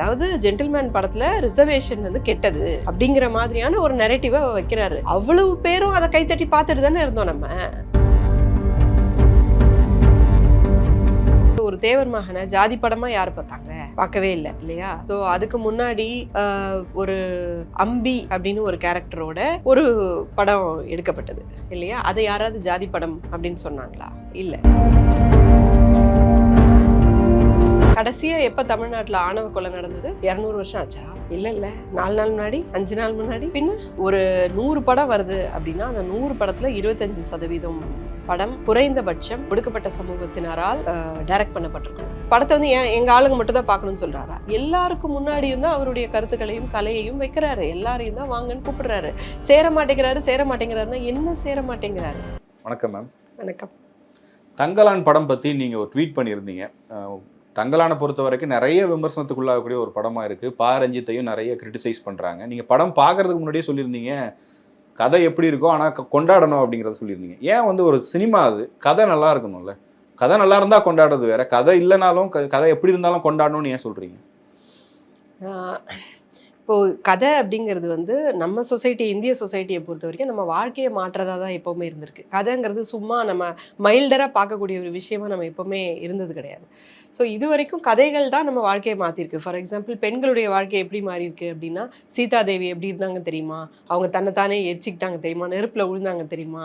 அதாவது ஜென்டில்மேன் படத்துல ரிசர்வேஷன் வந்து கெட்டது அப்படிங்கிற மாதிரியான ஒரு நெரட்டிவை வைக்கிறாரு. அவ்வளவு பேரும் அதை கைத்தட்டி பார்த்துட்டு தானே இருந்தோம் நம்ம. ஒரு தேவர் மகனை ஜாதி படமா யார் பார்த்தாங்க? பார்க்கவே இல்லை இல்லையா? ஸோ அதுக்கு முன்னாடி ஒரு அம்பி அப்படின்னு ஒரு கேரக்டரோட ஒரு படம் எடுக்கப்பட்டது இல்லையா? அதை யாராவது ஜாதி படம் அப்படின்னு சொன்னாங்களா? இல்லை. கடைசியா எப்ப தமிழ்நாட்டுல ஆணவ கொலை நடந்தது? இருநூறு வருஷம் ஆச்சா? இல்ல இல்ல. நாலு நாள் முன்னாடி அஞ்சு நாள் முன்னாடி. பின்ன ஒரு நூறு படம் வருது அப்படின்னா அந்த நூறு படத்துல இருபத்தஞ்சு சதவீதம் படம் குறைந்தபட்சம் ஒடுக்கப்பட்ட சமூகத்தினரால் டைரக்ட் பண்ணப்பட்டிருக்கும். படத்தை வந்து ஏன் எங்க ஆளுங்க மட்டும் தான் பார்க்கணும்னு சொல்றாரா? எல்லாருக்கும் முன்னாடியும் தான் அவருடைய கருத்துக்களையும் கலையையும் வைக்கிறாரு. எல்லாரையும் தான் வாங்கன்னு கூப்பிடுறாரு. சேர மாட்டேங்கிறாரு சேர மாட்டேங்கிறாருன்னா என்ன சேர மாட்டேங்கிறாரு? வணக்கம் மேம் வணக்கம். தங்கலான் படம் பற்றி நீங்கள் ஒரு ட்வீட் பண்ணியிருந்தீங்க. தங்களான பொறுத்த வரைக்கும் நிறைய விமர்சனத்துக்குள்ளாகக்கூடிய ஒரு படமாக இருக்குது பா. ரஞ்சித்தையும் நிறைய கிரிட்டிசைஸ் பண்ணுறாங்க நீங்கள் படம் பார்க்கறதுக்கு முன்னாடியே சொல்லியிருந்தீங்க கதை எப்படி இருக்கோ ஆனால் கொண்டாடணும் அப்படிங்கிறத சொல்லியிருந்தீங்க. ஏன் வந்து ஒரு சினிமா அது? கதை நல்லா இருக்கணும்ல. கதை நல்லா இருந்தால் கொண்டாடுறது வேற. கதை இல்லைனாலும் க- கதை எப்படி இருந்தாலும் கொண்டாடணும்னு ஏன் சொல்கிறீங்க இப்போது இப்போ கதை அப்படிங்கிறது வந்து நம்ம சொசைட்டி இந்திய சொசைட்டியை பொறுத்த வரைக்கும் நம்ம வாழ்க்கையை மாற்றதாக தான் எப்போவுமே இருந்திருக்கு. கதைங்கிறது சும்மா நம்ம மைல்டராக பார்க்கக்கூடிய ஒரு விஷயமா நம்ம எப்போவுமே இருந்தது கிடையாது. ஸோ இது வரைக்கும் கதைகள் தான் நம்ம வாழ்க்கையை மாற்றிருக்கு ஃபார் எக்ஸாம்பிள் பெண்களுடைய வாழ்க்கை எப்படி மாறி இருக்கு அப்படின்னா சீதா தேவி எப்படி இருந்தாங்க தெரியுமா? அவங்க தன்னைத்தானே எரிச்சிக்கிட்டாங்க தெரியுமா? நெருப்பில் விழுந்தாங்க தெரியுமா?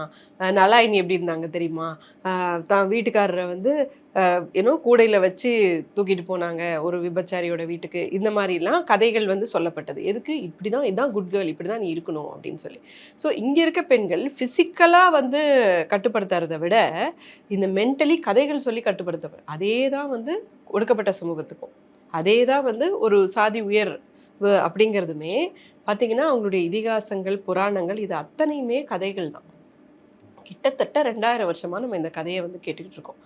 நலாயினி எப்படி இருந்தாங்க தெரியுமா? தான் வீட்டுக்காரரை வந்து ஏன்னோ கூடையில் வச்சு தூக்கிட்டு போனாங்க ஒரு விபச்சாரியோட வீட்டுக்கு. இந்த மாதிரிலாம் கதைகள் வந்து சொல்லப்பட்டது. எதுக்கு? இப்படி தான் இதுதான் குட் கேர்ள் இப்படி தான் நீ இருக்கணும் அப்படின்னு சொல்லி. ஸோ இங்கே இருக்க பெண்கள் ஃபிசிக்கலாக வந்து கட்டுப்படுத்துறதை விட இந்த மென்டலி கதைகள் சொல்லி கட்டுப்படுத்த அதே தான் வந்து ஒடுக்கப்பட்ட சமூகத்துக்கும். அதே தான் வந்து ஒரு சாதி உயர் அப்படிங்கிறதுமே பார்த்தீங்கன்னா அவங்களுடைய இதிகாசங்கள் புராணங்கள் இது அத்தனையுமே கதைகள் தான். கிட்டத்தட்ட ரெண்டாயிரம் வருஷமாக நம்ம இந்த கதையை வந்து கேட்டுக்கிட்டு இருக்கோம்.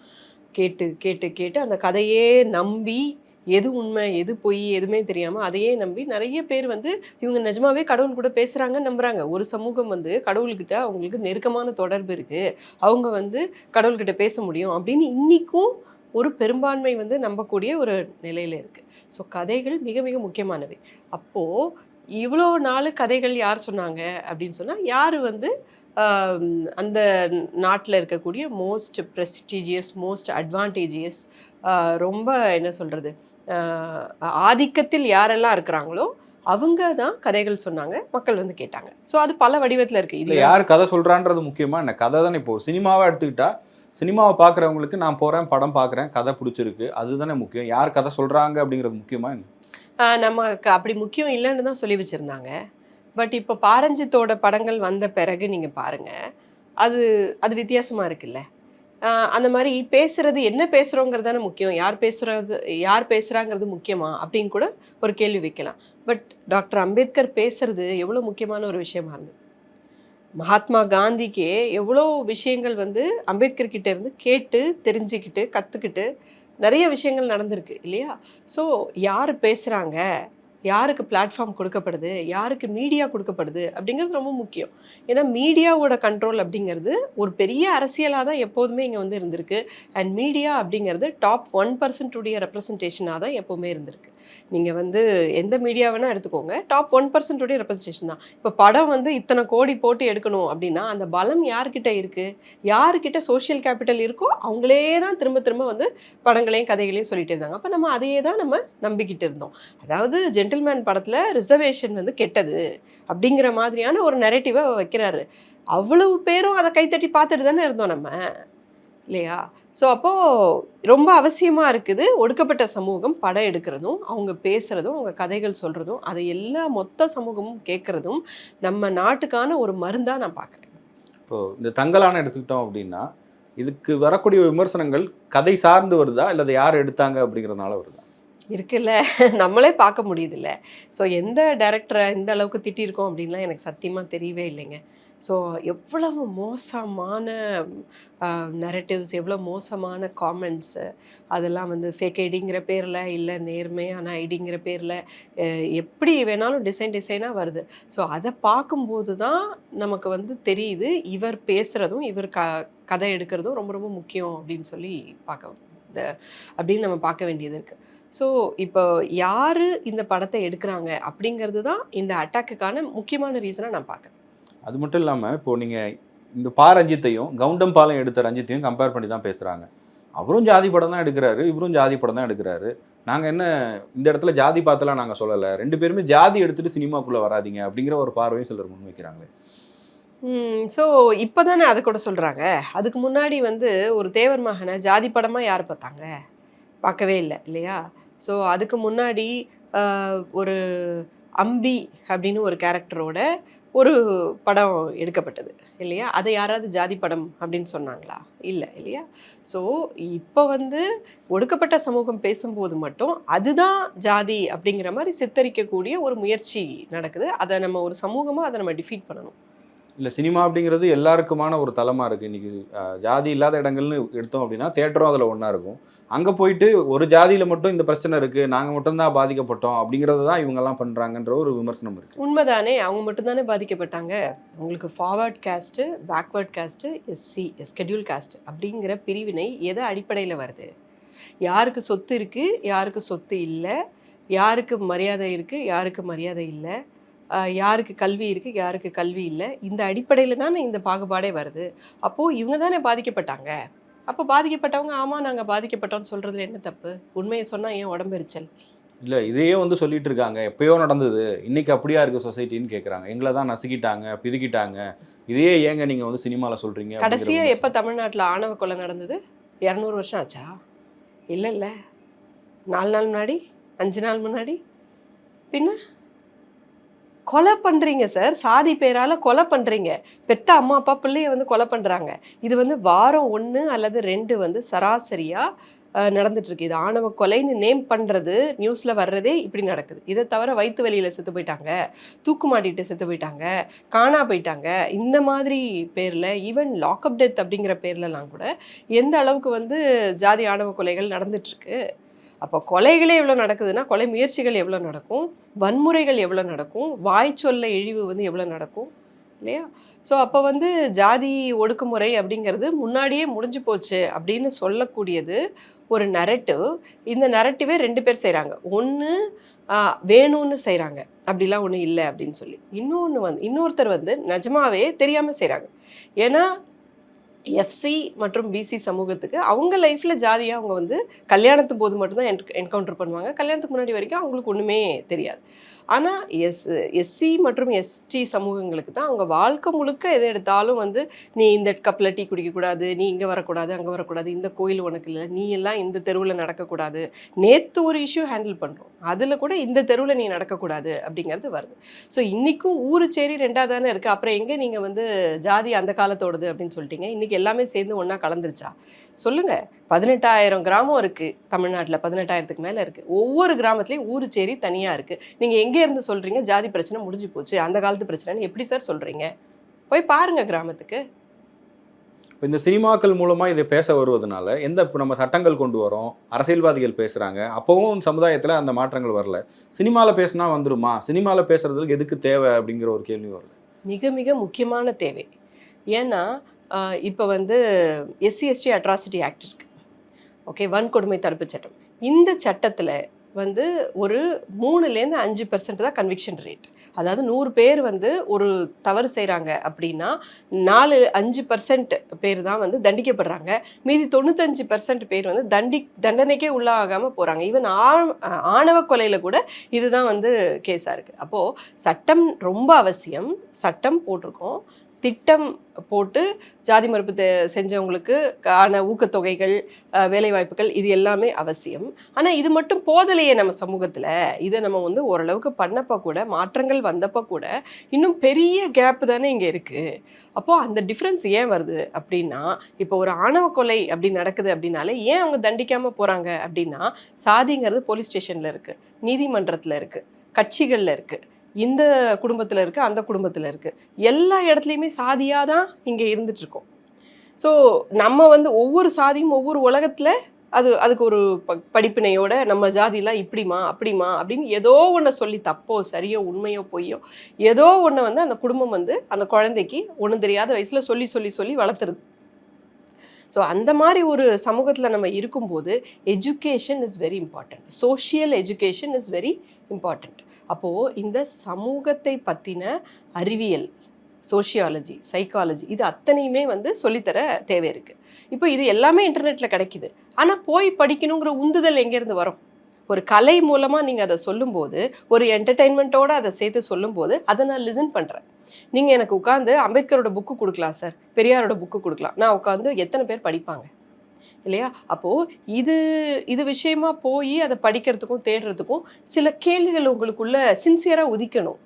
கேட்டு கேட்டு கேட்டு அந்த கதையே நம்பி எது உண்மை எது பொய் எதுவுமே தெரியாமல் அதையே நம்பி நிறைய பேர் வந்து இவங்க நிஜமாவே கடவுள் கூட பேசுகிறாங்க நம்புறாங்க. ஒரு சமூகம் வந்து கடவுள்கிட்ட அவங்களுக்கு நெருக்கமான தொடர்பு இருக்கு. அவங்க வந்து கடவுள்கிட்ட பேச முடியும் அப்படின்னு இன்றைக்கும் ஒரு பெரும்பான்மை வந்து நம்பக்கூடிய ஒரு நிலையில் இருக்குது ஸோ கதைகள் மிக மிக முக்கியமானவை. அப்போது இவ்வளோ நாள் கதைகள் யார் சொன்னாங்க அப்படின்னு சொன்னா யார் வந்து அந்த நாட்டில் இருக்கக்கூடிய மோஸ்ட் ப்ரெஸ்டீஜியஸ் மோஸ்ட் அட்வான்டேஜியஸ் ரொம்ப என்ன சொல்கிறது ஆதிக்கத்தில் யாரெல்லாம் இருக்கிறாங்களோ அவங்க தான் கதைகள் சொன்னாங்க மக்கள் வந்து கேட்டாங்க. ஸோ அது பல வடிவத்தில் இருக்குது இல்லை இது யார் கதை சொல்கிறான்றது முக்கியமா என்ன? கதை தானே இப்போ. சினிமாவை எடுத்துக்கிட்டா சினிமாவை பார்க்குறவங்களுக்கு நான் போகிறேன் படம் பார்க்குறேன் கதை பிடிச்சிருக்கு அதுதானே முக்கியம். யார் கதை சொல்கிறாங்க அப்படிங்கிறது முக்கியமா என்ன? நமக்கு அப்படி முக்கியம் இல்லைன்னு தான் சொல்லி வச்சுருந்தாங்க. பட் இப்போ பாரஞ்சித்தோட படங்கள் வந்த பிறகு நீங்கள் பாருங்கள் அது அது வித்தியாசமாக இருக்குல்ல. அந்த மாதிரி பேசுறது என்ன பேசுகிறோங்கிறது தானே முக்கியம். யார் பேசுகிறது யார் பேசுகிறாங்கிறது முக்கியமா அப்படின்னு கூட ஒரு கேள்வி வைக்கலாம். பட் டாக்டர் அம்பேத்கர் பேசுறது எவ்வளோ முக்கியமான ஒரு விஷயமா இருந்தது மகாத்மா காந்திக்கே எவ்வளோ விஷயங்கள் வந்து அம்பேத்கர் கிட்டேருந்து கேட்டு தெரிஞ்சுக்கிட்டு கற்றுக்கிட்டு நிறைய விஷயங்கள் நடந்திருக்கு இல்லையா? ஸோ யார் பேசுகிறாங்க யாருக்கு பிளாட்ஃபார்ம் கொடுக்கப்படுது? யாருக்கு மீடியா கொடுக்கப்படுது? அப்படிங்கிறது ரொம்ப முக்கியம். ஏன்னா மீடியாவோட கண்ட்ரோல் அப்படிங்கிறது ஒரு பெரிய அரசியலாக தான் எப்போதுமே இங்கே வந்து இருந்திருக்கு. அண்ட் மீடியா அப்படிங்கிறது டாப் ஒன் பர்சன்ட்டுடைய ரெப்ரசன்டேஷனாக தான் எப்போவுமே இருந்திருக்கு. நீங்கள் வந்து எந்த மீடியா வேணால் எடுத்துக்கோங்க. டாப் ஒன் பர்சன்ட்டுடைய ரெப்ரஸன்டேஷன் தான். இப்போ படம் வந்து இத்தனை கோடி போட்டு எடுக்கணும் அப்படின்னா அந்த பலம் யார்கிட்ட இருக்குது யார்கிட்ட சோஷியல் கேபிட்டல் இருக்கோ அவங்களே தான் திரும்ப திரும்ப வந்து படங்களையும் கதைகளையும் சொல்லிட்டு இருந்தாங்க. அப்போ நம்ம அதையே தான் நம்ம நம்பிக்கிட்டு இருந்தோம். அதாவது ஜென்டில்மேன் படத்தில் ரிசர்வேஷன் வந்து கெட்டது அப்படிங்கிற மாதிரியான ஒரு நெரட்டிவை வைக்கிறாரு. அவ்வளவு பேரும் அதை கைத்தட்டி பார்த்துட்டு தானே இருந்தோம் நம்ம. இல்லையா? ஸோ அப்போது ரொம்ப அவசியமாக இருக்குது ஒடுக்கப்பட்ட சமூகம் படம் எடுக்கிறதும் அவங்க பேசுகிறதும் அவங்க கதைகள் சொல்கிறதும் அதை எல்லா மொத்த சமூகமும் கேட்குறதும் நம்ம நாட்டுக்கான ஒரு மருந்தாக நான் பார்க்குறேன் இப்போ இந்த தங்கலான எடுத்துக்கிட்டோம் அப்படின்னா இதுக்கு வரக்கூடிய விமர்சனங்கள் கதை சார்ந்து வருதா? இல்லை அதை யார் எடுத்தாங்க அப்படிங்கிறதுனால வருதா? இருக்குல்ல. நம்மளே பார்க்க முடியுதுல்ல. ஸோ எந்த டைரக்டரை எந்த அளவுக்கு திட்டியிருக்கோம் அப்படின்லாம் எனக்கு சத்தியமாக தெரியவே இல்லைங்க. ஸோ எவ்வளவு மோசமான நெரட்டிவ்ஸ் எவ்வளோ மோசமான காமெண்ட்ஸு அதெல்லாம் வந்து ஃபேக் ஐடிங்கிற பேரில் இல்லை நேர்மையான ஐடிங்கிற பேரில் எப்படி வேணாலும் டிசைன் டிசைனாக வருது. ஸோ அதை பார்க்கும்போது தான் நமக்கு வந்து தெரியுது இவர் பேசுகிறதும் இவர் க கதை எடுக்கிறதும் ரொம்ப ரொம்ப முக்கியம் அப்படின்னு சொல்லி பார்க்க இந்த அப்படின்னு நம்ம பார்க்க வேண்டியது இருக்குது ஸோ இப்போ யார் இந்த படத்தை எடுக்கிறாங்க அப்படிங்கிறது தான் இந்த அட்டாக்குக்கான முக்கியமான ரீசனாக நான் பார்க்குறேன். அது மட்டும் இல்லாமல் இப்போது நீங்கள் இந்த பா ரஞ்சித்தையும் கவுண்டம் பாலம் எடுத்த ரஞ்சித்தையும் கம்பேர் பண்ணி தான் பேசுகிறாங்க அவரும் ஜாதி படம் தான் எடுக்கிறாரு இவரும் ஜாதி படம் தான் எடுக்கிறாரு. நாங்கள் என்ன இந்த இடத்துல ஜாதி பார்த்தலாம் நாங்கள் சொல்லலை. ரெண்டு பேருமே ஜாதி எடுத்துகிட்டு சினிமாக்குள்ளே வராதீங்க அப்படிங்கிற ஒரு பார்வையும் சிலர் முன்வைக்கிறாங்களே. ஸோ இப்போ தானே அதை கூட சொல்கிறாங்க அதுக்கு முன்னாடி வந்து ஒரு தேவர் மகனை ஜாதி படமாக யார் பார்த்தாங்க? பார்க்கவே இல்லை இல்லையா? ஸோ அதுக்கு முன்னாடி ஒரு அம்பி அப்படின்னு ஒரு கேரக்டரோட ஒரு படம் எடுக்கப்பட்டது இல்லையா? அதை யாராவது ஜாதி படம் அப்படின்னு சொன்னாங்களா? இல்லை இல்லையா? ஸோ இப்போ வந்து ஒடுக்கப்பட்ட சமூகம் பேசும்போது மட்டும் அதுதான் ஜாதி அப்படிங்கிற மாதிரி சித்தரிக்கக்கூடிய ஒரு முயற்சி நடக்குது. அதை நம்ம ஒரு சமூகமாக அதை நம்ம டிஃபீட் பண்ணணும். இல்லை சினிமா அப்படிங்கிறது எல்லாருக்குமான ஒரு தளமாக இருக்குது இன்றைக்கி ஜாதி இல்லாத இடங்கள்னு எடுத்தோம் அப்படின்னா தேட்டரும் அதில் ஒன்றா இருக்கும். அங்கே போயிட்டு ஒரு ஜாதியில் மட்டும் இந்த பிரச்சனை இருக்குது நாங்கள் மட்டும்தான் பாதிக்கப்பட்டோம் அப்படிங்கிறது தான் இவங்கெல்லாம் பண்ணுறாங்கன்ற ஒரு விமர்சனம் இருக்குது உண்மைதானே? அவங்க மட்டும்தானே பாதிக்கப்பட்டாங்க. உங்களுக்கு forward caste backward caste SC scheduled caste அப்படிங்கிற பிரிவினை எதை அடிப்படையில் வருது? யாருக்கு சொத்து இருக்குது யாருக்கு சொத்து இல்லை யாருக்கு மரியாதை இருக்குது யாருக்கு மரியாதை இல்லை யாருக்கு கல்வி இருக்குது யாருக்கு கல்வி இல்லை இந்த அடிப்படையில் தானே இந்த பாகுபாடே வருது. அப்போது இவங்க தானே பாதிக்கப்பட்டாங்க? அப்போ பாதிக்கப்பட்டவங்க ஆமாம் நாங்கள் பாதிக்கப்பட்டோம்னு சொல்கிறதுல என்ன தப்பு? உண்மையை சொன்னால் ஏன் உடம்பெரிச்சல் இல்லை இதையே வந்து சொல்லிட்டு இருக்காங்க. எப்பயோ நடந்தது. இன்னைக்கு அப்படியா இருக்கு சொசைட்டின்னு கேட்குறாங்க எங்களை தான் நசுக்கிட்டாங்க பிதுக்கிட்டாங்க. இதையே ஏங்க நீங்கள் வந்து சினிமாவில் சொல்கிறீங்க கடைசியாக எப்போ தமிழ்நாட்டில் ஆணவ கொலை நடந்தது? இரநூறு வருஷம் ஆச்சா? இல்லை இல்லை. நாலு நாள் முன்னாடி? அஞ்சு நாள் முன்னாடி? பின்ன? கொலை பண்ணுறீங்க சார் சாதி பேரால் கொலை பண்ணுறீங்க பெத்த அம்மா அப்பா பிள்ளைய வந்து கொலை பண்ணுறாங்க இது வந்து வாரம் ஒன்று அல்லது ரெண்டு வந்து சராசரியாக நடந்துட்டு இருக்கு இது ஆணவ கொலைன்னு நேம் பண்ணுறது நியூஸில் வர்றதே இப்படி நடக்குது. இதை தவிர வயிற்று வலியில் செத்து போயிட்டாங்க தூக்கு மாட்டிட்டு செத்து போயிட்டாங்க காணா போயிட்டாங்க. இந்த மாதிரி பேரில் ஈவன் லாக்அப் டெத் அப்படிங்கிற பேர்லலாம் கூட எந்த அளவுக்கு வந்து ஜாதி ஆணவ கொலைகள் நடந்துட்டுருக்கு? அப்போ கொலைகளே எவ்வளோ நடக்குதுன்னா கொலை முயற்சிகள் எவ்வளோ நடக்கும் வன்முறைகள் எவ்வளோ நடக்கும் வாய் சொல்ல இழிவு வந்து எவ்வளோ நடக்கும் இல்லையா? ஸோ அப்போ வந்து ஜாதி ஒடுக்குமுறை அப்படிங்கிறது முன்னாடியே முடிஞ்சு போச்சு அப்படின்னு சொல்லக்கூடியது ஒரு நரட்டிவ் இந்த நரட்டிவே ரெண்டு பேர் செய்கிறாங்க ஒன்று வேணும்னு செய்கிறாங்க அப்படிலாம் ஒன்றும் இல்லை அப்படின்னு சொல்லி. இன்னொன்று வந்து இன்னொருத்தர் வந்து நிஜமாவே தெரியாமல் செய்கிறாங்க ஏன்னா எஃப்சி மற்றும் பிசி சமூகத்துக்கு அவங்க லைஃப்பில் ஜாதியாக அவங்க வந்து கல்யாணத்து போது மட்டும்தான் என்கவுண்டர் பண்ணுவாங்க. கல்யாணத்துக்கு முன்னாடி வரைக்கும் அவங்களுக்கு ஒன்றுமே தெரியாது. ஆனால் எஸ் எஸ்சி மற்றும் எஸ்டி சமூகங்களுக்கு தான் அவங்க வாழ்க்கை முழுக்க எதை எடுத்தாலும் வந்து நீ இந்த கப்பில் டீ குடிக்கக்கூடாது நீ இங்கே வரக்கூடாது அங்கே வரக்கூடாது இந்த கோயில் உனக்கு இல்லை நீ எல்லாம் இந்த தெருவில் நடக்கக்கூடாது. நேற்று ஒரு இஷ்யூ ஹேண்டில் பண்ணுறோம் அதில் கூட இந்த தெருவில் நீ நடக்கக்கூடாது அப்படிங்கிறது வருது. ஸோ இன்றைக்கும் ஊருச்சேரி சேரி ரெண்டாக தானே இருக்குது அப்புறம் எங்கே நீங்கள் வந்து ஜாதி அந்த காலத்தோடது அப்படின்னு சொல்லிட்டீங்க. இன்றைக்கி எல்லாமே சேர்ந்து ஒன்றா கலந்துருச்சா? சொல்லுங்கள் பதினெட்டாயிரம் கிராமம் இருக்குது தமிழ்நாட்டில் பதினெட்டாயிரத்துக்கு மேலே இருக்குது ஒவ்வொரு கிராமத்துலேயும் ஊரு சேரி தனியாக இருக்குது நீங்கள் எங்கே இருந்து சொல்கிறீங்க ஜாதி பிரச்சனை முடிஞ்சு போச்சு. அந்த காலத்து பிரச்சனைன்னு எப்படி சார் சொல்கிறீங்க போய் பாருங்க கிராமத்துக்கு. இந்த சினிமாக்கள் மூலமாக இதை பேச வருவதனால எந்த இப்போ நம்ம சட்டங்கள் கொண்டு வரோம்? அரசியல்வாதிகள் பேசுகிறாங்க அப்போவும் சமுதாயத்தில் அந்த மாற்றங்கள் வரல. சினிமாவில் பேசினா வந்துருமா? சினிமாவில் பேசுறதுக்கு எதுக்கு தேவை அப்படிங்கிற ஒரு கேள்வி வரல மிக மிக முக்கியமான தேவை. ஏன்னா இப்போ வந்து எஸ்சி எஸ்டி அட்ராசிட்டி ஆக்ட் இருக்குது ஓகே வன்கொடுமை தடுப்பு சட்டம். இந்த சட்டத்தில் வந்து ஒரு மூணுலேருந்து அஞ்சு பர்சன்ட் தான் கன்விக்ஷன் ரேட் அதாவது நூறு பேர் வந்து ஒரு தவறு செய்கிறாங்க அப்படின்னா நாலு அஞ்சு பர்சன்ட் பேர் தான் வந்து தண்டிக்கப்படுறாங்க. மீதி தொண்ணூத்தஞ்சு பர்சன்ட் பேர் வந்து தண்டி தண்டனைக்கே உள்ளாகாமல் போகிறாங்க ஈவன் ஆ ஆணவ கொலையில் கூட இதுதான் வந்து கேஸாக இருக்குது அப்போது சட்டம் ரொம்ப அவசியம். சட்டம் போட்டிருக்கோம். திட்டம் போட்டு ஜாதி மறுப்பு தெ- செஞ்சவங்களுக்கு ஆன ஊக்கத்தொகைகள் வேலைவாய்ப்புகள் இது எல்லாமே அவசியம். ஆனால் இது மட்டும் போதலையே நம்ம சமூகத்தில். இதை நம்ம வந்து ஓரளவுக்கு பண்ணப்போ கூட மாற்றங்கள் வந்தப்போ கூட இன்னும் பெரிய கேப் தானே இங்கே இருக்குது அப்போது அந்த டிஃப்ரென்ஸ் ஏன் வருது அப்படின்னா இப்போ ஒரு ஆணவ கொலை அப்படி நடக்குது அப்படின்னாலே ஏன் அவங்க தண்டிக்காமல் போகிறாங்க அப்படின்னா சாதிங்கிறது போலீஸ் ஸ்டேஷனில் இருக்குது நீதிமன்றத்தில் இருக்குது கட்சிகளில் இருக்குது இந்த குடும்பத்தில் இருக்குது அந்த குடும்பத்தில் இருக்குது எல்லா இடத்துலையுமே சாதியாக தான் இங்கே இருந்துட்டுருக்கோம். ஸோ நம்ம வந்து ஒவ்வொரு சாதியும் ஒவ்வொரு உலகத்தில் அது அதுக்கு ஒரு ப படிப்பினையோட நம்ம ஜாதிலாம் இப்படிமா அப்படிமா அப்படின்னு ஏதோ ஒன்றை சொல்லி தப்போ சரியோ உண்மையோ பொய்யோ ஏதோ ஒன்றை வந்து அந்த குடும்பம் வந்து அந்த குழந்தைக்கு ஒன்றும் தெரியாத வயசில் சொல்லி சொல்லி சொல்லி வளர்த்துருது. ஸோ அந்த மாதிரி ஒரு சமூகத்தில் நம்ம இருக்கும்போது education is very important social education is very important அப்போது இந்த சமூகத்தை பற்றின அறிவியல் சோஷியாலஜி சைக்காலஜி இது அத்தனையுமே வந்து சொல்லித்தர தேவை இருக்குது இப்போ இது எல்லாமே இன்டர்நெட்டில் கிடைக்குது. ஆனால் போய் படிக்கணுங்கிற உந்துதல் எங்கேருந்து வரும்? ஒரு கலை மூலமாக நீங்கள் அதை சொல்லும்போது ஒரு என்டர்டெயின்மெண்ட்டோடு அதை சேர்த்து சொல்லும்போது அதை நான் லிசன் பண்ணுறேன் நீங்கள் எனக்கு உட்காந்து அம்பேத்கரோட புக்கு கொடுக்கலாம் சார் பெரியாரோட புக்கு கொடுக்கலாம். நான் உட்காந்து எத்தனை பேர் படிப்பாங்க? இல்லையா? அப்போது இது இது விஷயமா போய் அதை படிக்கிறதுக்கும் தேடுறதுக்கும் சில கேள்விகள் உங்களுக்குள்ள சின்சியராக உதிக்கணும்.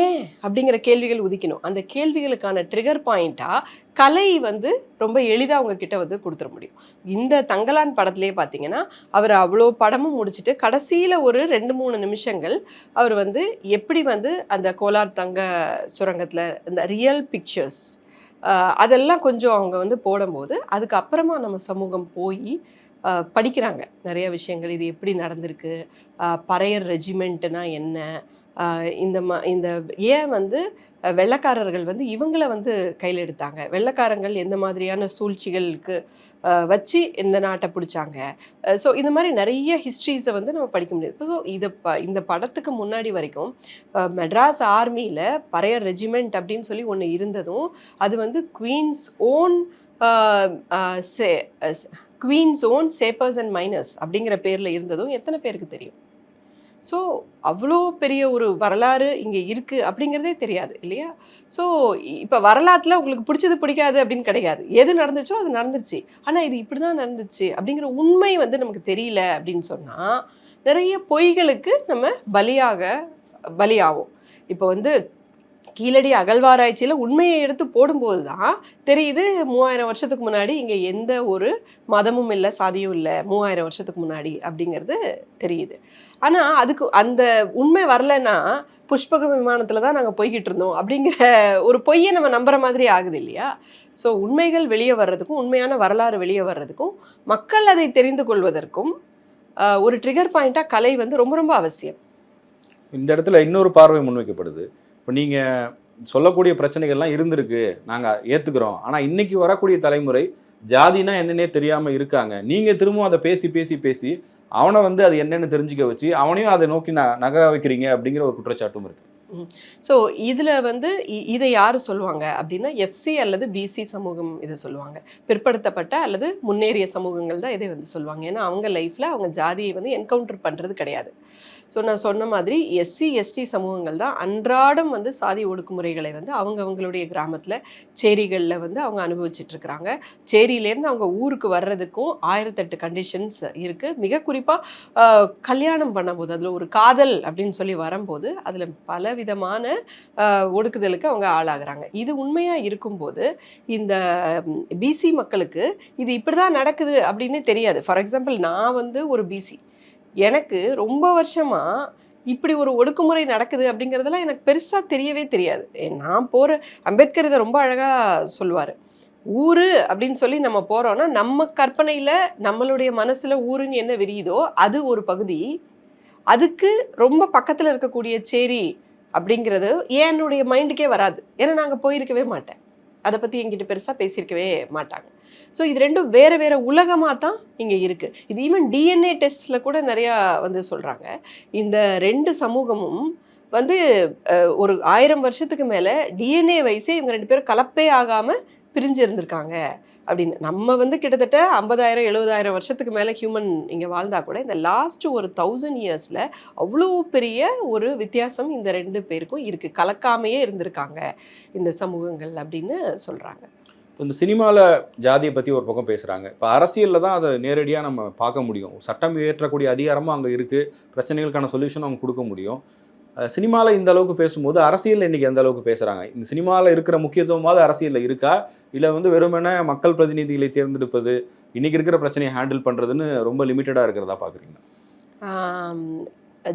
ஏன் அப்படிங்கிற கேள்விகள் உதிக்கணும். அந்த கேள்விகளுக்கான ட்ரிகர் பாயிண்ட்டாக கலை வந்து ரொம்ப எளிதாக உங்ககிட்ட வந்து கொடுத்துட முடியும். இந்த தங்கலான் படத்துலேயே பார்த்தீங்கன்னா அவர் அவ்வளோ படமும் முடிச்சுட்டு கடைசியில் ஒரு ரெண்டு மூணு நிமிஷங்கள் அவர் வந்து எப்படி வந்து அந்த கோலார் தங்க சுரங்கத்தில் இந்த ரியல் பிக்சர்ஸ் அதெல்லாம் கொஞ்சம் அவங்க வந்து போடும்போது அதுக்கப்புறமா நம்ம சமூகம் போய் படிக்கிறாங்க. நிறைய விஷயங்கள். இது எப்படி நடந்திருக்கு? பறையர் ரெஜிமெண்ட்னா என்ன? இந்த ம இந்த ஏன் வந்து வெள்ளக்காரர்கள் வந்து இவங்கள வந்து கையில் எடுத்தாங்க? வெள்ளக்காரங்கள் எந்த மாதிரியான சூழ்ச்சிகளுக்கு வச்சு இந்த நாட்டை பிடிச்சாங்க. ஸோ இந்த மாதிரி நிறைய ஹிஸ்ட்ரிஸை வந்து நம்ம படிக்க முடியாது ஸோ இதை ப இந்த படத்துக்கு முன்னாடி வரைக்கும் மெட்ராஸ் ஆர்மியில் பறையர் ரெஜிமெண்ட் அப்படின்னு சொல்லி ஒன்று இருந்ததும் அது வந்து queens Own say Queen's Own Sappers and Miners அப்படிங்கிற பேரில் இருந்ததும் எத்தனை பேருக்கு தெரியும்? ஸோ அவ்வளோ பெரிய ஒரு வரலாறு இங்கே இருக்குது அப்படிங்கிறதே தெரியாது இல்லையா? ஸோ இப்போ வரலாற்றில் உங்களுக்கு பிடிச்சது பிடிக்காது அப்படின்னு கிடையாது. எது நடந்துச்சோ அது நடந்துச்சு ஆனால் இது இப்படி தான் நடந்துச்சு அப்படிங்கிற உண்மை வந்து நமக்கு தெரியல அப்படின்னு சொன்னால் நிறைய பொய்களுக்கு நம்ம பலியாக பலியாகும் இப்போ வந்து கீழடி அகழ்வாராய்ச்சியில் உண்மையை எடுத்து போடும்போது தான் தெரியுது மூவாயிரம் வருஷத்துக்கு முன்னாடி இங்கே எந்த ஒரு மதமும் இல்லை சாதியும் இல்லை மூவாயிரம் வருஷத்துக்கு முன்னாடி அப்படிங்கிறது தெரியுது. ஆனால் அதுக்கு அந்த உண்மை வரலைன்னா புஷ்பக விமானத்தில் தான் நாங்கள் போய்கிட்டு இருந்தோம் அப்படிங்கிற ஒரு பொய்யை நம்ம நம்புற மாதிரி ஆகுது இல்லையா? ஸோ உண்மைகள் வெளியே வர்றதுக்கும் உண்மையான வரலாறு வெளியே வர்றதுக்கும் மக்கள் அதை தெரிந்து கொள்வதற்கும் ஒரு ட்ரிகர் பாயிண்ட்டாக கலை வந்து ரொம்ப ரொம்ப அவசியம். இந்த இடத்துல இன்னொரு பார்வை முன்வைக்கப்படுது. இப்போ நீங்கள் சொல்லக்கூடிய பிரச்சனைகள்லாம் இருந்திருக்கு நாங்கள் ஏற்றுக்கிறோம் ஆனால் இன்றைக்கி வரக்கூடிய தலைமுறை ஜாதினா என்னன்னே தெரியாமல் இருக்காங்க. நீங்கள் திரும்பவும் அதை பேசி பேசி பேசி அவனை வந்து அது என்னன்னு தெரிஞ்சுக்க வச்சு அவனையும் அதை நோக்கி ந நகர வைக்கிறீங்க அப்படிங்கிற ஒரு குற்றச்சாட்டும் இருக்கு. ஸோ இதில் வந்து இதை யார் சொல்லுவாங்க அப்படின்னா எஃப்சி அல்லது பிசி சமூகம் இதை சொல்லுவாங்க. பிற்படுத்தப்பட்ட அல்லது முன்னேறிய சமூகங்கள் தான் இதை வந்து சொல்லுவாங்க. ஏன்னா அவங்க லைஃப்பில் அவங்க ஜாதியை வந்து என்கவுண்டர் பண்ணுறது கிடையாது. ஸோ நான் சொன்ன மாதிரி எஸ்சி எஸ்டி சமூகங்கள் தான் அன்றாடம் வந்து சாதி ஒடுக்குமுறைகளை வந்து அவங்க அவங்களுடைய கிராமத்தில் சேரிகளில் வந்து அவங்க அனுபவிச்சிட்ருக்கிறாங்க சேரியிலேருந்து அவங்க ஊருக்கு வர்றதுக்கும் ஆயிரத்தெட்டு கண்டிஷன்ஸ் இருக்குது மிக குறிப்பாக கல்யாணம் பண்ணும்போது அதில் ஒரு காதல் அப்படின்னு சொல்லி வரும்போது அதில் பல விதமான ஒடுக்குதலுக்கு அவங்க ஆளாகிறாங்க. இது உண்மையாக இருக்கும்போது இந்த பிசி மக்களுக்கு இது இப்படி தான் நடக்குது அப்படின்னு தெரியாது. ஃபார் எக்ஸாம்பிள் நான் வந்து ஒரு பிசி எனக்கு ரொம்ப வருஷமா இப்படி ஒரு ஒடுக்குமுறை நடக்குது அப்படிங்கிறதெல்லாம் எனக்கு பெருசாக தெரியவே தெரியாது. நான் போகிற அம்பேத்கர் இதை ரொம்ப அழகாக சொல்லுவார். ஊர் அப்படின்னு சொல்லி நம்ம போகிறோன்னா நம்ம கற்பனையில் நம்மளுடைய மனசில் ஊருன்னு என்ன விரியுதோ அது ஒரு பகுதி. அதுக்கு ரொம்ப பக்கத்தில் இருக்கக்கூடிய சேரி அப்படிங்கிறது என்னுடைய மைண்டுக்கே வராது. ஏன்னா நாங்கள் போயிருக்கவே மாட்டேன். அதை பற்றி என்கிட்ட பெருசாக பேசியிருக்கவே மாட்டாங்க. ஸோ இது ரெண்டும் வேறு வேறு உலகமாக தான் இங்கே இருக்குது இது ஈவன் டிஎன்ஏ டெஸ்ட்டில் கூட நிறையா வந்து சொல்கிறாங்க இந்த ரெண்டு சமூகமும் வந்து ஒரு ஆயிரம் வருஷத்துக்கு மேலே டிஎன்ஏ வயசே இவங்க ரெண்டு பேரும் கலப்பே ஆகாமல் பிரிஞ்சு இருந்திருக்காங்க அப்படின்னு நம்ம வந்து கிட்டத்தட்ட ஐம்பதாயிரம் எழுபதாயிரம் வருஷத்துக்கு மேலே ஹியூமன் இங்கே வாழ்ந்தால் கூட இந்த லாஸ்ட் ஒரு தௌசண்ட் இயர்ஸில் அவ்வளோ பெரிய ஒரு வித்தியாசம் இந்த ரெண்டு பேருக்கும் இருக்குது கலக்காமையே இருந்திருக்காங்க இந்த சமூகங்கள் அப்படின்னு சொல்கிறாங்க இந்த சினிமாவில் ஜாதியை பற்றி ஒரு பக்கம் பேசுகிறாங்க இப்போ அரசியலில் தான் அதை நேரடியாக நம்ம பார்க்க முடியும். சட்டம் இயற்றக்கூடிய அதிகாரமும் அங்கே இருக்குது பிரச்சனைகளுக்கான சொல்யூஷன் அவங்க கொடுக்க முடியும். சினிமாவில் இந்த அளவுக்கு பேசும்போது அரசியலில் இன்றைக்கி எந்த அளவுக்கு பேசுகிறாங்க இந்த சினிமாவில் இருக்கிற முக்கியத்துவமாவது அரசியலில் இருக்கா? இல்லை வந்து வெறுமனே மக்கள் பிரதிநிதிகளை தேர்ந்தெடுப்பது இன்றைக்கி இருக்கிற பிரச்சனையை ஹேண்டில் பண்ணுறதுன்னு ரொம்ப லிமிட்டடாக இருக்கிறதா பார்க்குறீங்க?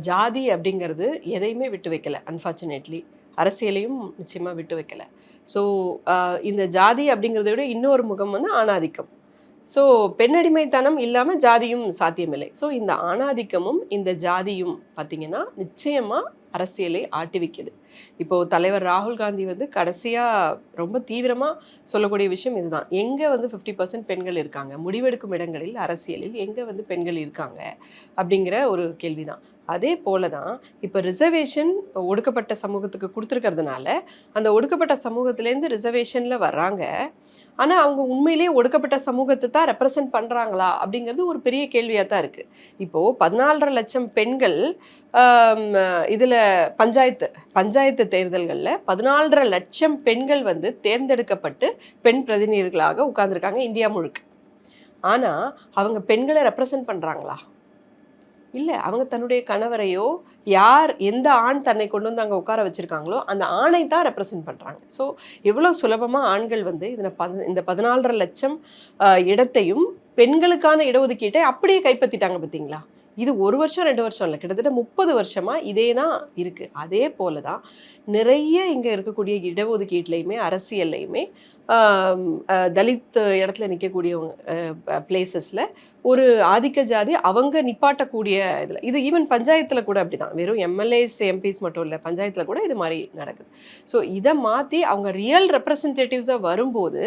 ஜாதி அப்படிங்கிறது எதையுமே விட்டு வைக்கலை அன்ஃபார்ச்சுனேட்லி அரசியலையும் நிச்சயமாக விட்டு வைக்கல. ஸோ uh, இந்த ஜாதி அப்படிங்கிறத விட இன்னொரு முகம் வந்து ஆணாதிக்கம். ஸோ பெண்ணடிமைத்தனம் இல்லாமல் ஜாதியும் சாத்தியமில்லை. ஸோ இந்த ஆணாதிக்கமும் இந்த ஜாதியும் பார்த்தீங்கன்னா நிச்சயமாக அரசியலை ஆட்டி வைக்குது. இப்போ தலைவர் ராகுல் காந்தி வந்து கடைசியாக ரொம்ப தீவிரமாக சொல்லக்கூடிய விஷயம் இதுதான். எங்கே வந்து ஃபிஃப்டி பர்சன்ட் பெண்கள் இருக்காங்க? முடிவெடுக்கும் இடங்களில் அரசியலில் எங்கே வந்து பெண்கள் இருக்காங்க? அப்படிங்கிற ஒரு கேள்விதான். அதே போல தான் இப்போ ரிசர்வேஷன் ஒடுக்கப்பட்ட சமூகத்துக்கு கொடுத்துருக்கறதுனால அந்த ஒடுக்கப்பட்ட சமூகத்துலேருந்து ரிசர்வேஷனில் வர்றாங்க. ஆனால் அவங்க உண்மையிலேயே ஒடுக்கப்பட்ட சமூகத்தை தான் ரெப்ரசன்ட் பண்ணுறாங்களா அப்படிங்கிறது ஒரு பெரிய கேள்வியாக தான் இருக்குது இப்போது பதினாலரை லட்சம் பெண்கள் இதில் பஞ்சாயத்து பஞ்சாயத்து தேர்தல்களில் பதினாலரை லட்சம் பெண்கள் வந்து தேர்ந்தெடுக்கப்பட்டு பெண் பிரதிநிதிகளாக உட்காந்துருக்காங்க இந்தியா முழுக்க. ஆனால் அவங்க பெண்களை ரெப்ரசன்ட் பண்ணுறாங்களா இல்லை அவங்க தன்னுடைய கணவரையோ யார் எந்த ஆண் தன்னை கொண்டு வந்து அங்கே உட்கார வச்சுருக்காங்களோ அந்த ஆணை தான் ரெப்ரசன்ட் பண்ணுறாங்க ஸோ எவ்வளோ சுலபமாக ஆண்கள் வந்து இதில் பத இந்த பதினாலரை லட்சம் இடத்தையும் பெண்களுக்கான இடஒதுக்கீட்டை அப்படியே கைப்பற்றிட்டாங்க பார்த்தீங்களா இது ஒரு வருஷம் ரெண்டு வருஷம் இல்லை. கிட்டத்தட்ட முப்பது வருஷமாக இதே தான் இருக்குது அதே போல தான் நிறைய இங்கே இருக்கக்கூடிய இடஒதுக்கீட்லையுமே அரசியல்லையுமே தலித் இடத்துல நிற்கக்கூடியவங்க பிளேசஸில் ஒரு ஆதிக்க ஜாதி அவங்க நிப்பாட்டக்கூடிய இதில். இது ஈவன் பஞ்சாயத்தில் கூட அப்படிதான். வெறும் எம்எல்ஏஸ் எம்பிஸ் மட்டும் இல்லை. பஞ்சாயத்தில் கூட இது மாதிரி நடக்குது. ஸோ இதை மாற்றி அவங்க ரியல் ரெப்ரசன்டேட்டிவ்ஸாக வரும்போது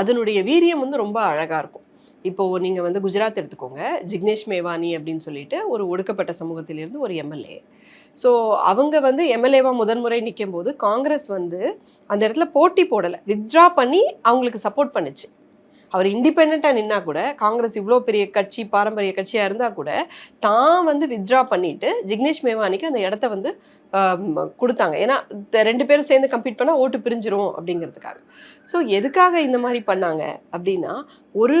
அதனுடைய வீரியம் வந்து ரொம்ப அழகாக இருக்கும். இப்போது நீங்கள் வந்து குஜராத் எடுத்துக்கோங்க. ஜிக்னேஷ் மேவானி அப்படின்னு சொல்லிட்டு ஒரு ஒடுக்கப்பட்ட சமூகத்திலிருந்து ஒரு எம்எல்ஏ. ஸோ அவங்க வந்து எம்எல்ஏவா முதன்முறை நிற்கும் போது காங்கிரஸ் வந்து அந்த இடத்துல போட்டி போடலை. வித்ட்ரா பண்ணி அவங்களுக்கு சப்போர்ட் பண்ணுச்சு. அவர் இண்டிபெண்ட்டாக நின்னா கூட காங்கிரஸ் இவ்வளோ பெரிய கட்சி பாரம்பரிய கட்சியாக இருந்தால் கூட தான் வந்து வித்ட்ரா பண்ணிட்டு ஜிக்னேஷ் மேவானிக்கு அந்த இடத்த வந்து கொடுத்தாங்க. ஏன்னா ரெண்டு பேரும் சேர்ந்து கம்ப்ளீட் பண்ணால் ஓட்டு பிரிஞ்சிரும் அப்படிங்கிறதுக்காக. ஸோ எதுக்காக இந்த மாதிரி பண்ணாங்க அப்படின்னா ஒரு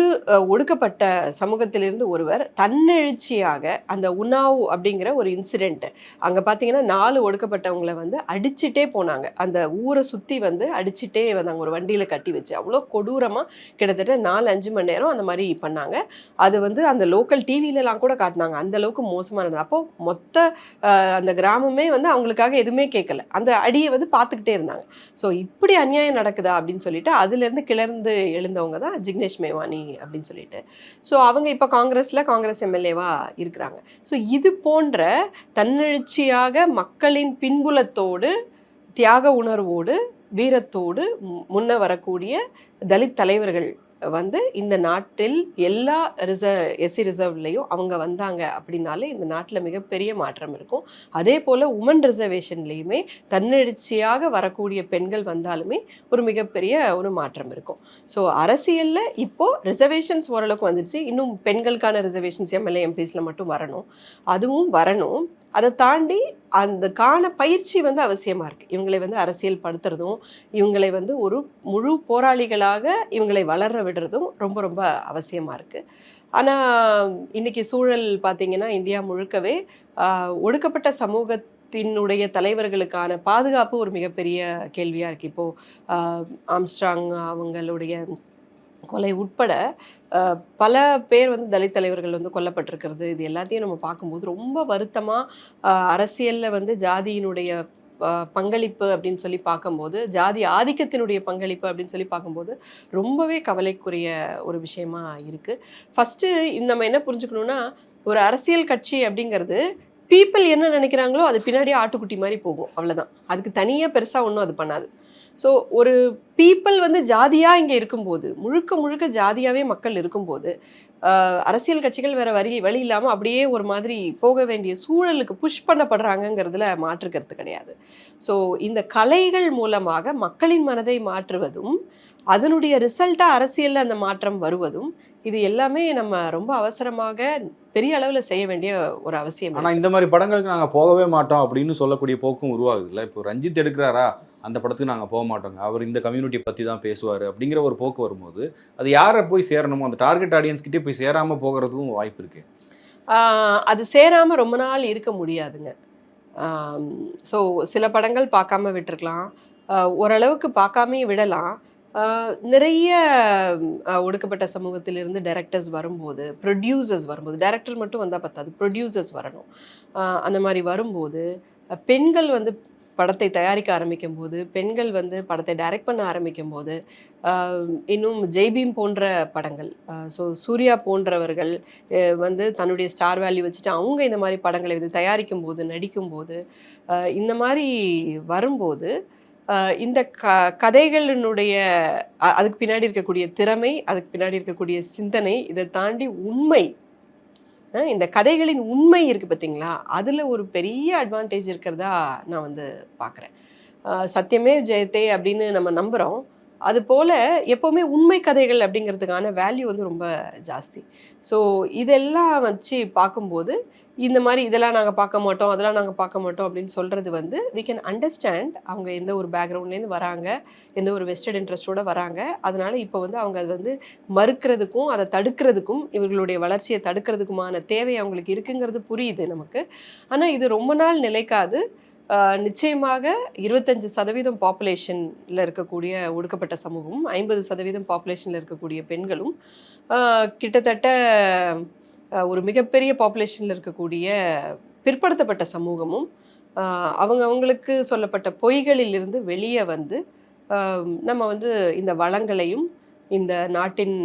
ஒடுக்கப்பட்ட சமூகத்திலிருந்து ஒருவர் தன்னெழுச்சியாக அந்த உணாவு அப்படிங்கிற ஒரு இன்சிடெண்ட் அங்கே பார்த்தீங்கன்னா நாலு ஒடுக்கப்பட்டவங்களை வந்து அடிச்சுட்டே போனாங்க. அந்த ஊரை சுற்றி வந்து அடிச்சுட்டே வந்தாங்க ஒரு வண்டியில் கட்டி வச்சு அவ்வளோ கொடூரமாக கிட்டத்தட்ட நாலு அஞ்சு மணி நேரம் அந்த மாதிரி பண்ணாங்க. அது வந்து அந்த லோக்கல் டிவிலலாம் கூட காட்டினாங்க. அந்த அளவுக்கு இருந்தது. அப்போது மொத்த அந்த கிராமமே வந்து அவங்களுக்காக எதுவுமே கேட்கல. அந்த அடியை வந்து பார்த்துக்கிட்டே இருந்தாங்க. ஸோ இப்படி அநியாயம் நடக்குதா அப்படின்னு சொல்லிட்டு அதுலேருந்து கிளர்ந்து எழுந்தவங்க தான் ஜிக்னேஷ் மேவானி அப்படின்னு சொல்லிட்டு. ஸோ அவங்க இப்போ காங்கிரஸில் காங்கிரஸ் எம்எல்ஏவா இருக்கிறாங்க. ஸோ இது போன்ற தன்னெழுச்சியாக மக்களின் பின்புலத்தோடு தியாக உணர்வோடு வீரத்தோடு முன்ன வரக்கூடிய தலித் தலைவர்கள் வந்து இந்த நாட்டில் எல்லா ரிசர்வ் எஸ்சி ரிசர்வ்லையும் அவங்க வந்தாங்க அப்படின்னாலே இந்த நாட்டில் மிகப்பெரிய மாற்றம் இருக்கும். அதே போல் உமன் ரிசர்வேஷன்லேயுமே தன்னெழுச்சியாக வரக்கூடிய பெண்கள் வந்தாலுமே ஒரு மிகப்பெரிய ஒரு மாற்றம் இருக்கும். ஸோ அரசியலில் இப்போது ரிசர்வேஷன்ஸ் ஓரளவுக்கு வந்துருச்சு. இன்னும் பெண்களுக்கான ரிசர்வேஷன்ஸ் எம்எல்ஏ எம்பிஸில் மட்டும் வரணும். அதுவும் வரணும். அதை தாண்டி அந்தக்கான பயிற்சி வந்து அவசியமாக இருக்குது இவங்களை வந்து அரசியல் படுத்துறதும் இவங்களை வந்து ஒரு முழு போராளிகளாக இவங்களை வளர விடுறதும் ரொம்ப ரொம்ப அவசியமாக இருக்குது ஆனால் இன்றைக்கி சூழல் பார்த்தீங்கன்னா இந்தியா முழுக்கவே ஒடுக்கப்பட்ட ஒடுக்கப்பட்ட சமூகத்தினுடைய தலைவர்களுக்கான பாதுகாப்பு ஒரு மிகப்பெரிய கேள்வியாக இருக்குது இப்போது ஆம்ஸ்ட்ராங் அவங்களுடைய கொலை உட்பட பல பேர் வந்து தலித் தலைவர்கள் வந்து கொல்லப்பட்டிருக்கிறது. இது எல்லாத்தையும் நம்ம பார்க்கும்போது ரொம்ப வருத்தமாக அரசியலில் வந்து ஜாதியினுடைய பங்களிப்பு அப்படின்னு சொல்லி பார்க்கும்போது ஜாதி ஆதிக்கத்தினுடைய பங்களிப்பு அப்படின்னு சொல்லி பார்க்கும்போது ரொம்பவே கவலைக்குரிய ஒரு விஷயமா இருக்குது ஃபஸ்ட்டு நம்ம என்ன புரிஞ்சுக்கணுன்னா ஒரு அரசியல் கட்சி அப்படிங்கிறது பீப்புள் என்ன நினைக்கிறாங்களோ அது பின்னாடியே ஆட்டுக்குட்டி மாதிரி போகும். அவ்வளோதான் அதுக்கு தனியாக பெருசாக ஒன்றும் அது பண்ணாது. ஸோ ஒரு பீப்புள் வந்து ஜாதியாக இங்கே இருக்கும்போது முழுக்க முழுக்க ஜாதியாகவே மக்கள் இருக்கும்போது அரசியல் கட்சிகள் வேற வழி வழி இல்லாமல் அப்படியே ஒரு மாதிரி போக வேண்டிய சூழலுக்கு புஷ் பண்ணப்படுறாங்கங்கிறதுல மாற்று கருத்து கிடையாது. ஸோ இந்த கலைகள் மூலமாக மக்களின் மனதை மாற்றுவதும் அதனுடைய ரிசல்ட்டாக அரசியலில் அந்த மாற்றம் வருவதும் இது எல்லாமே நம்ம ரொம்ப அவசரமாக பெரிய அளவில் செய்ய வேண்டிய ஒரு அவசியம். ஆனால் இந்த மாதிரி படங்களுக்கு நாங்கள் போகவே மாட்டோம் அப்படின்னு சொல்லக்கூடிய போக்கும் உருவாகுதுல்ல. இப்போ ரஞ்சித் எடுக்கிறாரா? அந்த படத்துக்கு நாங்கள் போக மாட்டோங்க. அவர் இந்த கம்யூனிட்டியை பற்றி தான் பேசுவார் அப்படிங்கிற ஒரு போக்கு வரும்போது அது யாரை போய் சேரணுமோ அந்த டார்கெட் ஆடியன்ஸ்கிட்டே போய் சேராமல் போகிறதுக்கும் வாய்ப்பு இருக்கு. அது சேராமல் ரொம்ப நாள் இருக்க முடியாதுங்க. ஸோ சில படங்கள் பார்க்காம விட்டுருக்கலாம். ஓரளவுக்கு பார்க்காமே விடலாம். நிறைய ஒடுக்கப்பட்ட சமூகத்திலிருந்து டைரக்டர்ஸ் வரும்போது ப்ரொடியூசர்ஸ் வரும்போது டைரக்டர் மட்டும் வந்தால் பத்தாது ப்ரொடியூசர்ஸ் வரணும். அந்த மாதிரி வரும்போது பெண்கள் வந்து படத்தை தயாரிக்க ஆரம்பிக்கும் போது பெண்கள் வந்து படத்தை டைரக்ட் பண்ண ஆரம்பிக்கும் போது இன்னும் ஜெய்பீம் போன்ற படங்கள் ஸோ சூர்யா போன்றவர்கள் வந்து தன்னுடைய ஸ்டார் வேல்யூ வச்சுட்டு அவங்க இந்த மாதிரி படங்களை வந்து தயாரிக்கும் போது நடிக்கும் போது இந்த மாதிரி வரும்போது இந்த க கதைகளினுடைய அதுக்கு பின்னாடி இருக்கக்கூடிய திறமை அதுக்கு பின்னாடி இருக்கக்கூடிய சிந்தனை இதை தாண்டி உண்மை இந்த கதைகளின் உண்மை இருக்குது பார்த்தீங்களா அதில் ஒரு பெரிய அட்வான்டேஜ் இருக்கிறதா நான் வந்து பார்க்குறேன் சத்தியமே ஜெயத்தே அப்படின்னு நம்ம நம்புகிறோம் அது போல் எப்போவுமே உண்மை கதைகள் அப்படிங்கிறதுக்கான வேல்யூ வந்து ரொம்ப ஜாஸ்தி. ஸோ இதெல்லாம் வச்சு பார்க்கும்போது இந்த மாதிரி இதெல்லாம் நாங்கள் பார்க்க மாட்டோம் அதெல்லாம் நாங்கள் பார்க்க மாட்டோம் அப்படின்னு சொல்கிறது வந்து வி கேன் அண்டர்ஸ்டாண்ட் அவங்க எந்த ஒரு பேக்ரவுண்ட்லேருந்து வராங்க எந்த ஒரு வெஸ்டட் இன்ட்ரெஸ்ட்டோடு வராங்க. அதனால் இப்போ வந்து அவங்க அது வந்து மறுக்கிறதுக்கும் அதை தடுக்கிறதுக்கும் இவர்களுடைய வளர்ச்சியை தடுக்கிறதுக்குமான தேவை அவங்களுக்கு இருக்குங்கிறது புரியுது நமக்கு. ஆனால் இது ரொம்ப நாள் நிலைக்காது. நிச்சயமாக இருபத்தஞ்சு சதவீதம் பாப்புலேஷனில் இருக்கக்கூடிய ஒடுக்கப்பட்ட சமூகமும் ஐம்பது சதவீதம் பாப்புலேஷனில் இருக்கக்கூடிய பெண்களும் கிட்டத்தட்ட ஒரு மிகப்பெரிய பாப்புலேஷனில் இருக்கக்கூடிய பிற்படுத்தப்பட்ட சமூகமும் அவங்க அவங்களுக்கு சொல்லப்பட்ட பொய்களிலிருந்து வெளியே வந்து நம்ம வந்து இந்த வளங்களையும் இந்த நாட்டின்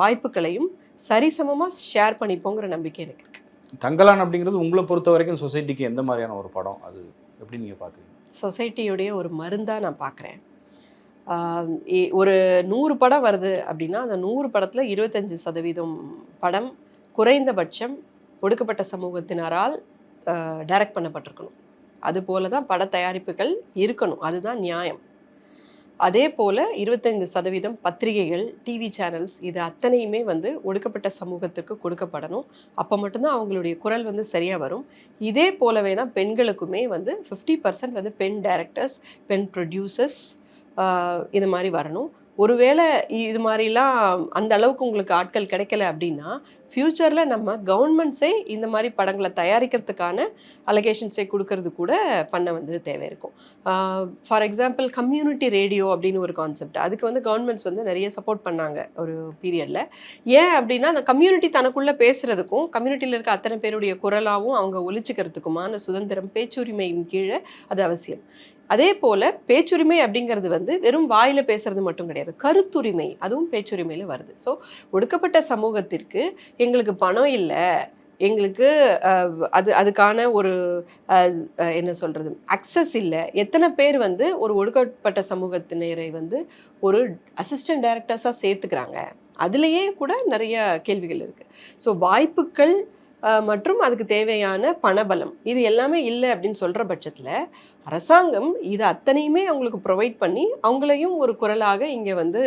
வாய்ப்புகளையும் சரிசமமாக ஷேர் பண்ணிப்போங்கிற நம்பிக்கை எனக்கு இருக்கு. தங்கலான் அப்படிங்கிறது உங்களை பொறுத்த வரைக்கும் சொசைட்டிக்கு எந்த மாதிரியான ஒரு படம்? அது எப்படி நீங்கள் பார்க்குறீங்க சொசைட்டியுடைய ஒரு மருந்தாக நான் பார்க்குறேன் ஒரு நூறு படம் வருது அப்படின்னா அந்த நூறு படத்தில் இருபத்தஞ்சு சதவீதம் படம் குறைந்தபட்சம் ஒடுக்கப்பட்ட சமூகத்தினரால் டைரக்ட் பண்ணப்பட்டிருக்கணும். அது போல தான் பட தயாரிப்புகள் இருக்கணும். அதுதான் நியாயம். அதே போல் இருபத்தைந்து சதவீதம் பத்திரிகைகள் டிவி சேனல்ஸ் இது அத்தனையுமே வந்து ஒடுக்கப்பட்ட சமூகத்திற்கு கொடுக்கப்படணும். அப்போ மட்டும்தான் அவங்களுடைய குரல் வந்து சரியாக வரும். இதே போலவே தான் பெண்களுக்குமே வந்து ஃபிஃப்டி பர்சன்ட் வந்து பெண் டைரக்டர்ஸ் பெண் ப்ரொடியூசர்ஸ் இது மாதிரி வரணும். ஒருவேளை இது மாதிரிலாம் அந்த அளவுக்கு உங்களுக்கு ஆட்கள் கிடைக்கல அப்படின்னா ஃப்யூச்சரில் நம்ம கவர்மெண்ட்ஸே இந்த மாதிரி படங்களை தயாரிக்கிறதுக்கான அலகேஷன்ஸை கொடுக்கறது கூட பண்ண வந்து தேவை இருக்கும் ஃபார் எக்ஸாம்பிள் கம்யூனிட்டி ரேடியோ அப்படின்னு ஒரு கான்செப்ட் அதுக்கு வந்து கவர்மெண்ட்ஸ் வந்து நிறைய சப்போர்ட் பண்ணாங்க ஒரு பீரியடில் ஏன் அப்படின்னா அந்த கம்யூனிட்டி தனக்குள்ளே பேசுறதுக்கும் கம்யூனிட்டியில் இருக்க அத்தனை பேருடைய குரலாகவும் அவங்க ஒழிச்சுக்கிறதுக்குமான சுதந்திரம் பேச்சுரிமையின் கீழே அது அவசியம். அதே போல பேச்சுரிமை அப்படிங்கிறது வந்து வெறும் வாயில பேசுறது மட்டும் கிடையாது. கருத்துரிமை அதுவும் பேச்சுரிமையில வருது. ஸோ ஒடுக்கப்பட்ட சமூகத்திற்கு எங்களுக்கு பணம் இல்லை. எங்களுக்கு அது அதுக்கான ஒரு என்ன சொல்றது அக்சஸ் இல்லை. எத்தனை பேர் வந்து ஒரு ஒடுக்கப்பட்ட சமூகத்தினரை வந்து ஒரு அசிஸ்டன்ட் டைரக்டர்ஸாக சேர்த்துக்கிறாங்க. அதுலேயே கூட நிறைய கேள்விகள் இருக்குது ஸோ வாய்ப்புகள் மற்றும் அதுக்கு தேவையான பணபலம். இது எல்லாமே இல்லை அப்படின்னு சொல்ற பட்சத்தில் அரசாங்கம் இது அத்தனையுமே அவங்களுக்கு ப்ரொவைட் பண்ணி அவங்களையும் ஒரு குரலாக இங்கே வந்து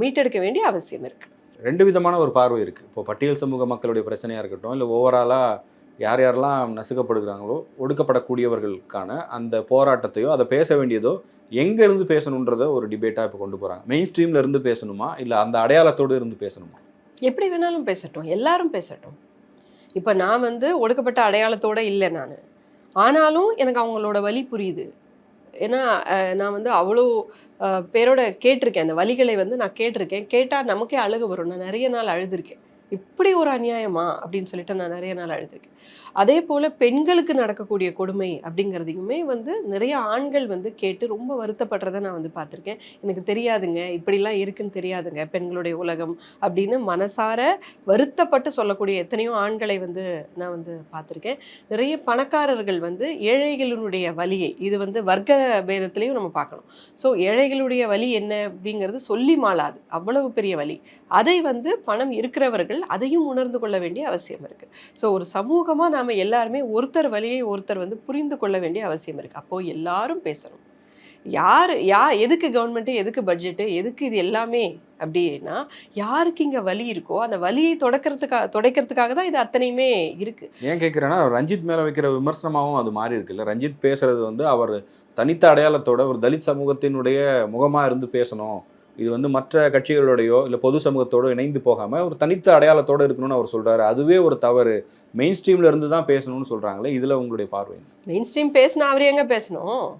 மீட்டெடுக்க வேண்டிய அவசியம் இருக்கு. ரெண்டு விதமான ஒரு பார்வை இருக்குது இப்போ பட்டியல் சமூக மக்களுடைய பிரச்சனையாக இருக்கட்டும் இல்லை ஓவராலாக யார் யாரெல்லாம் நசுக்கப்படுகிறாங்களோ ஒடுக்கப்படக்கூடியவர்களுக்கான அந்த போராட்டத்தையோ அதை பேச வேண்டியதோ எங்க இருந்து பேசணுன்றத ஒரு டிபேட்டாக இப்போ கொண்டு போகிறாங்க மெயின் ஸ்ட்ரீம்ல இருந்து பேசணுமா? இல்லை அந்த அடையாளத்தோடு இருந்து பேசணுமா? எப்படி வேணாலும் பேசட்டும். எல்லாரும் பேசட்டும். இப்போ நான் வந்து ஒடுக்கப்பட்ட அடையாளத்தோடு இல்லை நான். ஆனாலும் எனக்கு அவங்களோட வலி புரியுது. ஏன்னா நான் வந்து அவ்வளோ பேரோட கேட்டிருக்கேன். அந்த வழிகளை வந்து நான் கேட்டிருக்கேன். கேட்டால் நமக்கே அழுக வரும். நான் நிறைய நாள் அழுதுருக்கேன். இப்படி ஒரு அநியாயமா? அப்படின்னு சொல்லிட்டு நான் நிறைய நாள் அழுதுருக்கேன். அதே போல் பெண்களுக்கு நடக்கக்கூடிய கொடுமை அப்படிங்கிறதையுமே வந்து நிறைய ஆண்கள் வந்து கேட்டு ரொம்ப வருத்தப்படுறத நான் வந்து பார்த்துருக்கேன். எனக்கு தெரியாதுங்க. இப்படிலாம் இருக்குன்னு தெரியாதுங்க. பெண்களுடைய உலகம் அப்படின்னு மனசார வருத்தப்பட்டு சொல்லக்கூடிய எத்தனையோ ஆண்களை வந்து நான் வந்து பார்த்துருக்கேன். நிறைய பணக்காரர்கள் வந்து ஏழைகளினுடைய வழியை இது வந்து வர்க்க பேதத்திலையும் நம்ம பார்க்கணும். ஸோ ஏழைகளுடைய வலி என்ன அப்படிங்கிறது சொல்லி மாளாது. அவ்வளவு பெரிய வலி அதை வந்து பணம் இருக்கிறவர்கள் அதையும் உணர்ந்து கொள்ள வேண்டிய அவசியம் இருக்குது ஸோ ஒரு சமூகமாக நாம் எல்லாருமே ஒருத்தர் வழியை ஒருத்தர் வந்து புரிந்து கொள்ள வேண்டிய அவசியம் இருக்கு. அப்போ எல்லாரும் பேசணும். யார் யா எதுக்கு கவர்மெண்ட்டு எதுக்கு பட்ஜெட்டு எதுக்கு இது எல்லாமே அப்படின்னா யாருக்கு இங்கே வலி இருக்கோ அந்த வலியை தொடக்கிறதுக்காக தொடக்கிறதுக்காக தான் இது அத்தனையுமே இருக்கு. ஏன் கேட்குறேன்னா ரஞ்சித் மேலே வைக்கிற விமர்சனமாகவும் அது மாறி இருக்குல்ல ரஞ்சித் பேசுறது வந்து அவர் தனித்த அடையாளத்தோட ஒரு தலித் சமூகத்தினுடைய முகமாக இருந்து பேசணும். இது வந்து மற்ற கட்சிகளோடையோ இல்லை பொது சமூகத்தோடோ இணைந்து போகாமல் ஒரு தனித்த அடையாளத்தோட இருக்கணும்னு அவர் சொல்கிறாரு அதுவே ஒரு தவறு. மெயின் ஸ்ட்ரீம்ல இருந்து தான் பேசணும்னு சொல்கிறாங்களே இதில் உங்களுடைய பார்வை மெயின் ஸ்ட்ரீம் பேசினா அவர் எங்கே பேசணும்?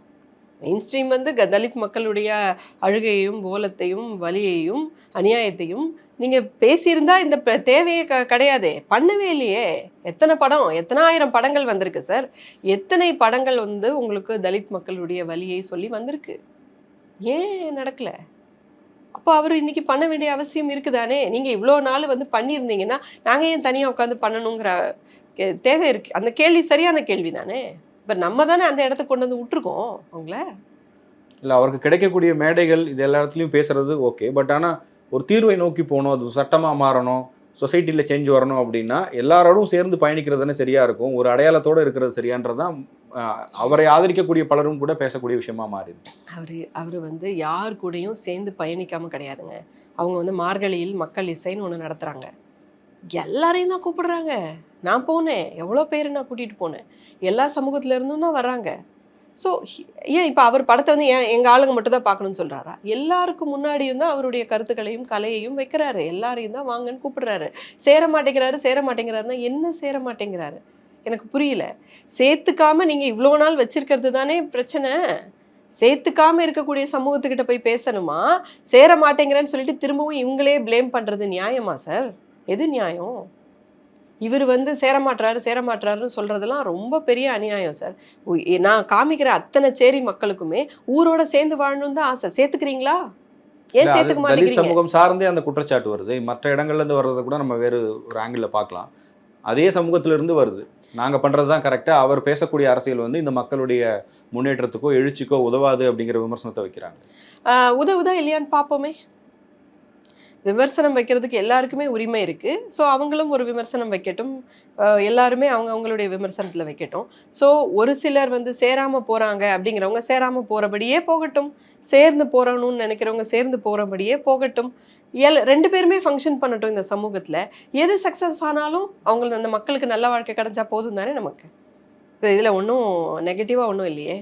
மெயின் ஸ்ட்ரீம் வந்து க- தலித் மக்களுடைய அழுகையையும் ஓலத்தையும் வலியையும் அநியாயத்தையும் நீங்கள் பேசியிருந்தா இந்த தேவையே க கிடையாதே. பண்ணவே இல்லையே. எத்தனை படம் எத்தனை ஆயிரம் படங்கள் வந்திருக்கு சார்? எத்தனை படங்கள் வந்து உங்களுக்கு தலித் மக்களுடைய வலியை சொல்லி வந்திருக்கு? ஏன் நடக்கல? அப்போ அவர் இன்னைக்கு பண்ண வேண்டிய அவசியம் இருக்குதானே? நீங்கள் இவ்வளோ நாள் வந்து பண்ணியிருந்தீங்கன்னா நாங்கள் ஏன் தனியாக உட்காந்து பண்ணணுங்கிற கே- தேவை இருக்கு. அந்த கேள்வி சரியான கேள்வி தானே இப்போ நம்ம தானே அந்த இடத்துக்கு கொண்டு வந்து விட்டுருக்கோம் அவங்கள. இல்லை அவருக்கு கிடைக்கக்கூடிய மேடைகள் இது எல்லா இடத்துலையும் பேசுறது ஓகே. பட் ஆனால் ஒரு தீர்வை நோக்கி போகணும் அது சட்டமாக மாறணும். சொசைட்டியில் சேஞ்ச் வரணும் அப்படின்னா எல்லாரோடும் சேர்ந்து பயணிக்கிறது தானே சரியாக இருக்கும். ஒரு அடையாளத்தோடு இருக்கிறது சரியான்றதான் தான் அவரை ஆதரிக்கக்கூடிய பலரும் கூட பேசக்கூடிய விஷயமா மாறிது அவர் அவர் வந்து யார் கூடயும் சேர்ந்து பயணிக்காமல் கிடையாதுங்க. அவங்க வந்து மார்கழியில் மக்கள் இசைன்னு ஒன்று நடத்துகிறாங்க எல்லாரையும் தான் கூப்பிடுறாங்க. நான் போனேன். எவ்வளோ பேர் நான் கூட்டிகிட்டு போனேன். எல்லா சமூகத்துல இருந்தும் தான் வர்றாங்க. ஸோ ஏன் இப்போ அவர் படத்தை வந்து ஏன் எங்கள் ஆளுங்க மட்டும் தான் பார்க்கணும்னு சொல்கிறாரா எல்லாருக்கும் முன்னாடியும் தான் அவருடைய கருத்துக்களையும் கலையையும் வைக்கிறாரு. எல்லாரையும் தான் வாங்கன்னு கூப்பிடுறாரு. சேர மாட்டேங்கிறாரு சேர மாட்டேங்கிறாருன்னா என்ன சேர மாட்டேங்கிறாரு? எனக்கு புரியல. சேர்த்துக்காம நீங்கள் இவ்வளோ நாள் வச்சிருக்கிறது தானே பிரச்சனை. சேர்த்துக்காம இருக்கக்கூடிய சமூகத்துக்கிட்ட போய் பேசணுமா? சேர மாட்டேங்கிறேன்னு சொல்லிட்டு திரும்பவும் இவங்களே ப்ளேம் பண்ணுறது நியாயமா சார் எது நியாயம்? இவர் வந்து சேர மாட்றாரு சேர மாட்றாருன்னு சொல்றதெல்லாம் ரொம்ப பெரிய அநியாயம் சார். நான் காமிக்கிற அத்தனை சேரி மக்களுக்குமே ஊரோட சேர்ந்து வாழணும்னு தான் ஆசை. சேர்த்துக்கிறீங்களா? ஏன் சேர்த்துக்க மாட்டேங்கிறீங்க? சமூகம் சார்ந்தே அந்த குற்றச்சாட்டு வருது. மற்ற இடங்கள்ல இருந்து வர்றதை கூட நம்ம வேறு ஒரு ஆங்கிளில் பார்க்கலாம். அதே சமூகத்துல இருந்து வருது. நாங்க பண்றது தான் கரெக்டா அவர் பேசக்கூடிய அரசியல் வந்து இந்த மக்களுடைய முன்னேற்றத்துக்கோ எழுச்சிக்கோ உதவாது அப்படிங்கிற விமர்சனத்தை வைக்கிறாங்க. உதவுதா இல்லையான்னு பார்ப்போமே. விமர்சனம் வைக்கிறதுக்கு எல்லாருக்குமே உரிமை இருக்குது ஸோ அவங்களும் ஒரு விமர்சனம் வைக்கட்டும். எல்லாருமே அவங்க அவங்களுடைய விமர்சனத்தில் வைக்கட்டும். ஸோ ஒரு சிலர் வந்து சேராமல் போகிறாங்க அப்படிங்கிறவங்க சேராமல் போகிறபடியே போகட்டும். சேர்ந்து போகிறணும்னு நினைக்கிறவங்க சேர்ந்து போகிறபடியே போகட்டும். எல் ரெண்டு பேருமே ஃபங்க்ஷன் பண்ணட்டும் இந்த சமூகத்தில். எது சக்ஸஸ் ஆனாலும் அவங்களுக்கு அந்த மக்களுக்கு நல்ல வாழ்க்கை கிடைச்சா போதும் தானே நமக்கு? இப்போ இதில் ஒன்றும் நெகட்டிவாக ஒன்றும் இல்லையே.